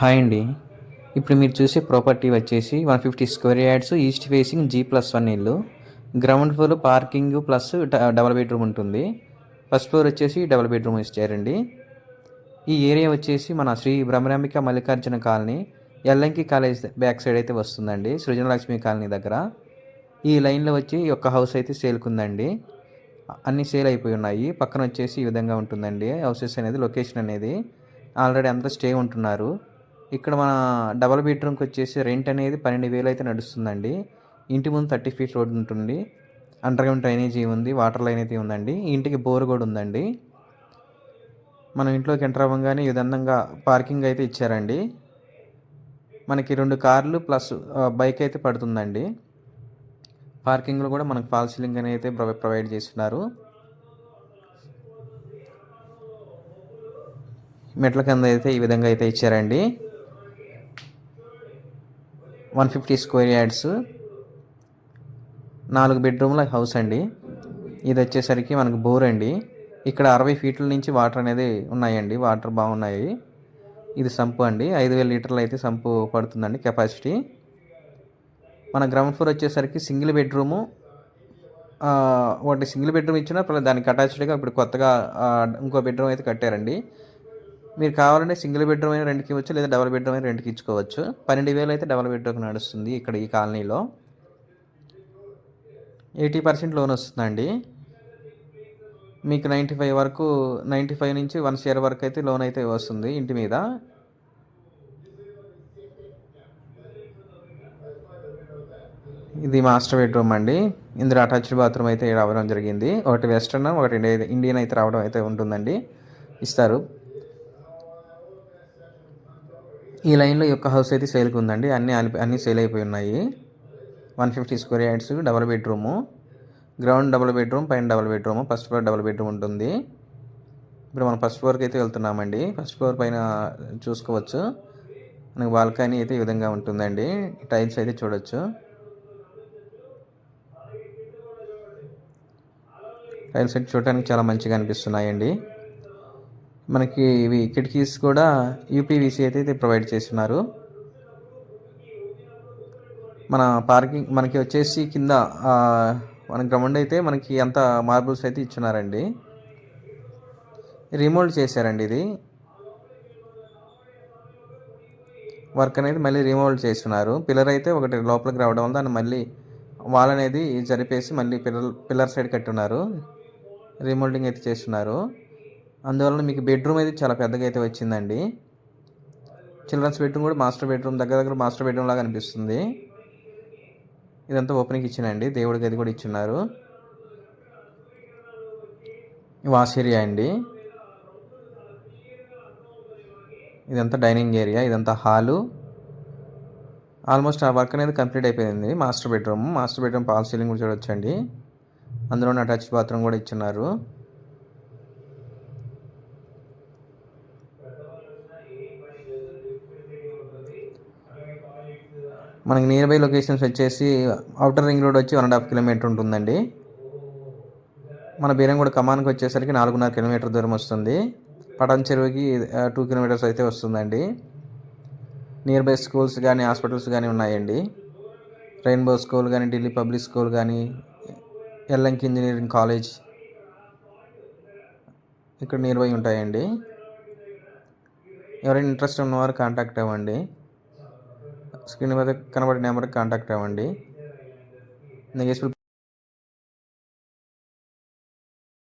Hi అండి. ఇప్పుడు మీరు చూసే ప్రాపర్టీ వచ్చేసి one fifty square yards east facing G plus one ఇల్లు. గ్రౌండ్ ఫ్లోర్ పార్కింగ్ ప్లస్ డ- డబల్ బెడ్రూమ్ ఉంటుంది. ఫస్ట్ ఫ్లోర్ వచ్చేసి డబల్ బెడ్రూమ్ ఇచ్చారండి. ఈ ఏరియా వచ్చేసి మన Shri Brahmarambika Mallikarjuna colony Yellanki college back side అయితే వస్తుందండి సృజనలక్ష్మి కాలనీ దగ్గర. ఈ లైన్లో వచ్చి ఈ ఒక్క హౌస్ అయితే సేల్కుందండి. అన్ని సేల్ అయిపోయి ఉన్నాయి. పక్కన వచ్చేసి ఈ విధంగా ఉంటుందండి. హౌసెస్ అనేది లొకేషన్ అనేది. ఆల్రెడీ అంతా స్టే ఉంటున్నారు. ఇక్కడ మన డబల్ బెడ్రూమ్కి వచ్చేసి రెంట్ అనేది పన్నెండు వేలు అయితే నడుస్తుందండి. ఇంటి ముందు థర్టీ ఫీట్ రోడ్ ఉంటుంది. అండర్ గ్రౌండ్ డ్రైనేజీ ఉంది వాటర్ లైన్ అయితే ఉందండి. ఇంటికి బోర్ కూడా ఉందండి. మనం ఇంట్లోకి ఎంటర్ అవ్వగానే ఈ విధంగా పార్కింగ్ అయితే ఇచ్చారండి. మనకి రెండు కార్లు ప్లస్ బైక్ అయితే పడుతుందండి. పార్కింగ్లో కూడా మనకు ఫాల్ సీలింగ్ అనేది అయితే ప్రొవై- ప్రొవైడ్ చేస్తున్నారు. మెట్ల కింద అయితే ఈ విధంగా అయితే ఇచ్చారండి. One fifty square yards. నాలుగు బెడ్రూమ్ల హౌస్ అండి. ఇది వచ్చేసరికి మనకు బోర్ అండి. ఇక్కడ అరవై ఫీట్ల నుంచి వాటర్ అనేది ఉన్నాయండి. వాటర్ బాగున్నాయి. ఇది సంపు అండి. ఐదు వేల లీటర్లు అయితే సంపు పడుతుందండి కెపాసిటీ. మన గ్రౌండ్ ఫ్లోర్ వచ్చేసరికి సింగిల్ బెడ్రూము. ఒకటి సింగిల్ బెడ్రూమ్ ఇచ్చినా దానికి అటాచ్డ్గా ఇప్పుడు కొత్తగా ఇంకో బెడ్రూమ్ అయితే కట్టారండి. మీరు కావాలంటే సింగిల్ బెడ్రూమ్ అయినా రెంట్కి ఇవ్వచ్చు లేదా డబల్ బెడ్రూమ్ అయినా రెంట్కి ఇచ్చుకోవచ్చు. పన్నెండు వేలు అయితే డబల్ బెడ్రూమ్ నడుస్తుంది ఇక్కడ ఈ కాలనీలో. ఎయిటీ పర్సెంట్ లోన్ వస్తుందండి. మీకు నైంటీ ఫైవ్ వరకు నైంటీ ఫైవ్ నుంచి వన్ షేర్ వరకు అయితే లోన్ అయితే వస్తుంది ఇంటి మీద. ఇది మాస్టర్ బెడ్రూమ్ అండి. ఇందులో అటాచ్డ్ బాత్రూమ్ అయితే రావడం జరిగింది. ఒకటి వెస్ట్రన్ ఒకటి ఇండియన్ అయితే రావడం అయితే ఉంటుందండి. ఇస్తారు. ఈ లైన్లో ఈ యొక్క హౌస్ అయితే సేల్కి ఉందండి. అన్ని అన్నీ అన్ని సేల్ అయిపోయి ఉన్నాయి. One fifty square yards double bedroom. Ground double bedroom పైన double bedroom first floor double bedroom ఉంటుంది. ఇప్పుడు మనం ఫస్ట్ ఫ్లోర్కి అయితే వెళ్తున్నామండి. ఫస్ట్ ఫ్లోర్ పైన చూసుకోవచ్చు. మనకు బాల్కనీ అయితే ఈ విధంగా ఉంటుందండి. టైల్స్ అయితే చూడొచ్చు. టైల్స్ అయితే చూడటానికి చాలా మంచిగా అనిపిస్తున్నాయండి. మనకి ఇవి కిటికీస్ కూడా యూపీవీసీ అయితే ప్రొవైడ్ చేస్తున్నారు. మన పార్కింగ్ మనకి వచ్చేసి కింద మన గ్రౌండ్ అయితే మనకి అంత మార్బుల్స్ అయితే ఇచ్చున్నారండి. రిమోల్డ్ చేశారండి ఇది. వర్క్ అనేది మళ్ళీ రిమోల్డ్ చేస్తున్నారు. పిల్లర్ అయితే ఒకటి లోపలికి రావడం వల్ల దాన్ని మళ్ళీ వాల్ అనేది జరిపేసి మళ్ళీ పిల్లర్ పిల్లర్ సైడ్ కట్టున్నారు. రిమోల్డింగ్ అయితే చేస్తున్నారు. అందువలన మీకు బెడ్రూమ్ అయితే చాలా పెద్దగా అయితే వచ్చిందండి. చిల్డ్రన్స్ బెడ్రూమ్ కూడా మాస్టర్ బెడ్రూమ్ దగ్గర దగ్గర మాస్టర్ బెడ్రూమ్ లాగా అనిపిస్తుంది. ఇదంతా ఓపెనింగ్ ఇచ్చినండి. దేవుడి గది కూడా ఇచ్చిన్నారు. వాష్ ఏరియా అండి. ఇదంతా డైనింగ్ ఏరియా ఇదంతా హాలు. ఆల్మోస్ట్ ఆ వర్క్ అనేది కంప్లీట్ అయిపోయింది. Master bedroom master bedroom false ceiling కూడా చూడొచ్చండి. అందులోనే అటాచ్డ్ బాత్రూమ్ కూడా ఇచ్చున్నారు. మనకి నియర్ బై లొకేషన్స్ వచ్చేసి అవుటర్ రింగ్ రోడ్ వచ్చి వన్ అండ్ హాఫ్ కిలోమీటర్ ఉంటుందండి. మన బీరంగూడ కమాన్కి వచ్చేసరికి నాలుగున్నర కిలోమీటర్ దూరం వస్తుంది. పటన్ చెరువుకి టూ కిలోమీటర్స్ అయితే వస్తుందండి. నియర్ బై స్కూల్స్ కానీ హాస్పిటల్స్ కానీ ఉన్నాయండి. రెయిన్బో స్కూల్ కానీ ఢిల్లీ పబ్లిక్ స్కూల్ కానీ ఎల్ఎంకి ఇంజనీరింగ్ కాలేజ్ ఇక్కడ నియర్ బై ఉంటాయండి. ఎవరైనా ఇంట్రెస్ట్ ఉన్నవారు కాంటాక్ట్ అవ్వండి. స్క్రీన్ మీద కనబడే నెంబర్కి కాంటాక్ట్ అవ్వండి. నెక్స్ట్